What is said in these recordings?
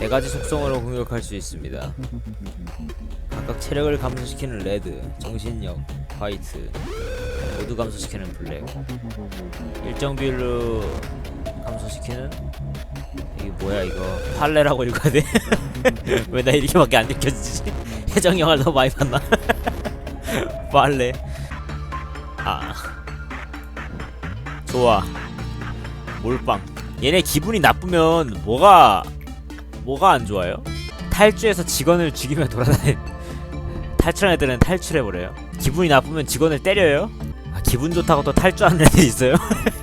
네 가지 속성으로 공격할 수 있습니다. 각각 체력을 감소시키는 레드, 정신력, 화이트, 모두 감소시키는 블랙. 일정 비율로 감소시키는 이게 뭐야 이거 팔레라고 읽어야 돼? 왜 나 이렇게밖에 안 읽혀지지? 해적 영화를 너무 많이 봤나? 빨래. 아. 좋아. 몰빵. 얘네 기분이 나쁘면 뭐가 뭐가 안 좋아요? 탈주해서 직원을 죽이며 돌아다니. 탈출한 애들은 탈출해 버려요. 기분이 나쁘면 직원을 때려요? 아, 기분 좋다고 또 탈주하는 애들 있어요?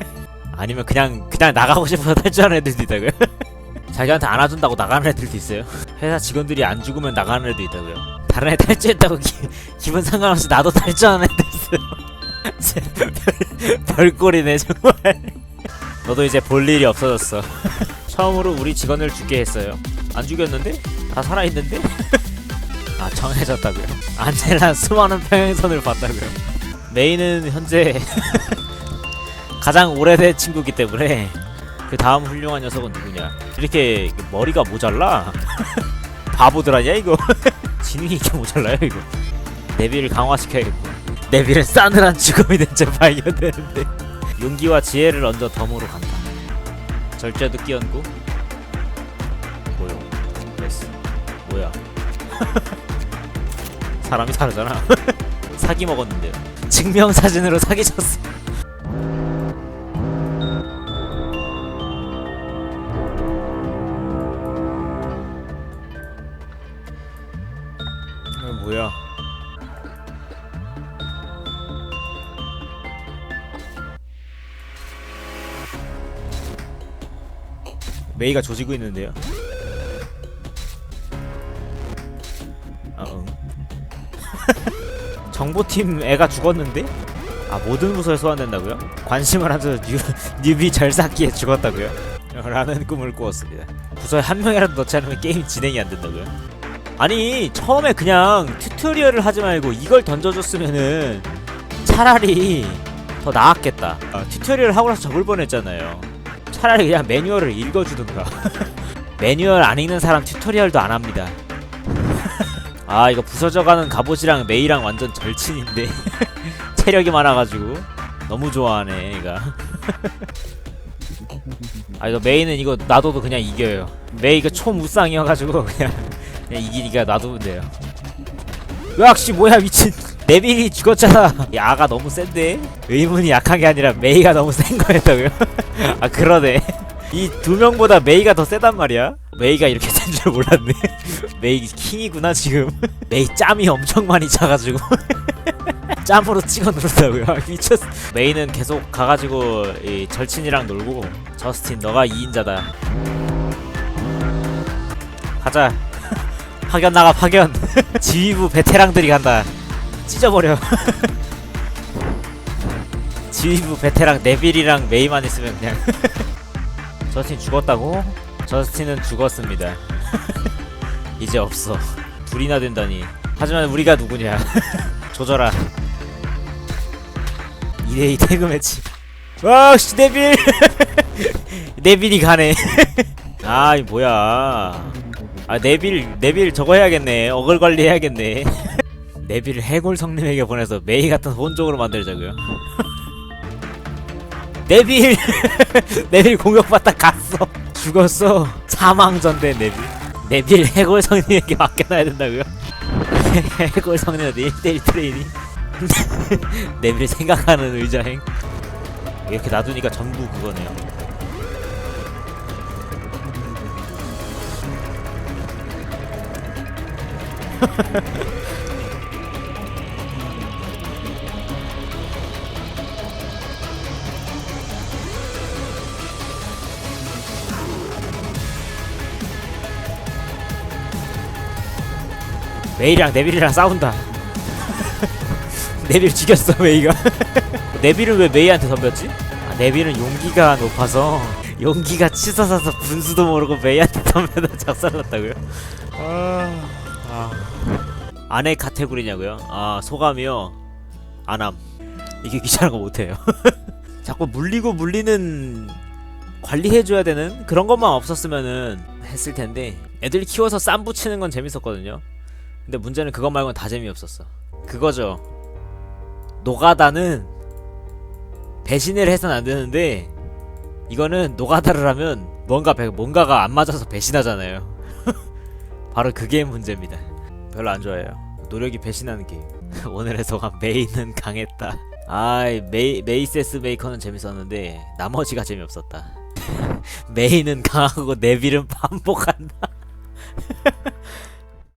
아니면 그냥 그냥 나가고 싶어서 탈주하는 애들도 있다고요? 자기한테 안아준다고 나가는 애들도 있어요. 회사 직원들이 안 죽으면 나가는 애도 있다고요. 다른 애 탈주했다고 기, 기분 상관없이 나도 탈주하는 애도 있어요. 별, 별꼴이네 정말. 너도 이제 볼 일이 없어졌어. 처음으로 우리 직원을 죽게 했어요. 안 죽였는데? 다 살아있는데? 아 정해졌다고요. 안젤라 수많은 평행선을 봤다고요. 메이는 현재 가장 오래된 친구기 때문에 그 다음 훌륭한 녀석은 누구냐? 이렇게 머리가 모자라? 바보들 아니야 이거? 지능이 이렇게 모자라요 이거? 내비를 강화시켜야겠고 내비는 싸늘한 죽음이 된채 발견되는데 용기와 지혜를 얹어 덤으로 간다 절제도 끼얹고. 고용 레스 뭐야? 사람이 다르잖아. 사기 먹었는데요. 증명사진으로 사기쳤어 메이가 조지고 있는데요. 아, 응. 정보팀 애가 죽었는데? 아 모든 부서에 소환된다고요? 관심을 하면서 뉴, 뉴비 절삭기에 죽었다고요? 라는 꿈을 꾸었습니다. 부서에 한 명이라도 넣지 않으면 게임 진행이 안 된다고요? 아니 처음에 그냥 튜토리얼을 하지 말고 이걸 던져줬으면은 차라리 더 나았겠다 어, 튜토리얼 하고 나서 접을 뻔했잖아요 차라리 그냥 매뉴얼을 읽어주든가. 매뉴얼 안 읽는 사람 튜토리얼도 안 합니다. 아 이거 부서져가는 갑옷이랑 메이랑 완전 절친인데. 체력이 많아가지고. 너무 좋아하네 얘가. 아 이거 메이는 이거 놔둬도 그냥 이겨요. 메이 이거 초무쌍이어가지고 그냥 그냥 이기니까 놔두면 돼요. 으악씨 뭐야 미친 네빌이 죽었잖아. 야, 아가 너무 센데? 의문이 약한 게 아니라 메이가 너무 센 거였다고요? 아 그러네. 이 두 명보다 메이가 더 세단 말이야. 메이가 이렇게 센 줄 몰랐네. 메이 킹이구나 지금. 메이 짬이 엄청 많이 차가지고. 짬으로 찍어 누른다고요? 아, 미쳤어 메이는 계속 가가지고 이 절친이랑 놀고 저스틴 너가 2인자다. 가자. 파견 나가 파견. 지휘부 베테랑들이 간다 찢어버려. 지휘부 베테랑 네빌이랑 메이만 있으면 그냥. 저스틴 죽었다고? 저스틴은 죽었습니다. 이제 없어. 둘이나 된다니. 하지만 우리가 누구냐? 조져라. 2대2 태그 매치. 와씨 네빌! 네빌이 가네. 아이 뭐야. 아 네빌 네빌 저거 해야겠네. 어글 관리 해야겠네 네빌을 해골 성님에게 보내서 메이 같은 혼종으로 만들자고요. 네빌 네빌 공격받다 갔어. 죽었어. 사망전대 네빌 네빌 해골 성님에게 맡겨놔야 된다고요? 해골 성님한테 1대1 트레이닝 네빌 생각하는 의자행? 이렇게 놔두니까 전부 그거네요 메이랑 네빌이랑 싸운다. 네빌 죽였어 메이가. 네빌은 왜 메이한테 덤볐지? 아, 네빌은 용기가 높아서 용기가 치솟아서 분수도 모르고 메이한테 덤벼다 작살났다고요? 아, 아. 아내 카테고리냐고요? 아 소감이요. 안함. 이게 귀찮은 거 못해요. 자꾸 물리고 물리는 관리해줘야 되는 그런 것만 없었으면은 했을 텐데 애들 키워서 쌈 붙이는 건 재밌었거든요. 근데 문제는 그것 말고는 다 재미없었어. 그거죠. 노가다는 배신을 해선 안 되는데 이거는 노가다를 하면 뭔가 배- 뭔가가 안 맞아서 배신하잖아요. 바로 그게 문제입니다. 별로 안 좋아해요. 노력이 배신하는 게임. 오늘의 소감 메이는 강했다. 아 메이 메이세스 메이커는 재밌었는데 나머지가 재미없었다. 메이는 강하고 네빌은 반복한다.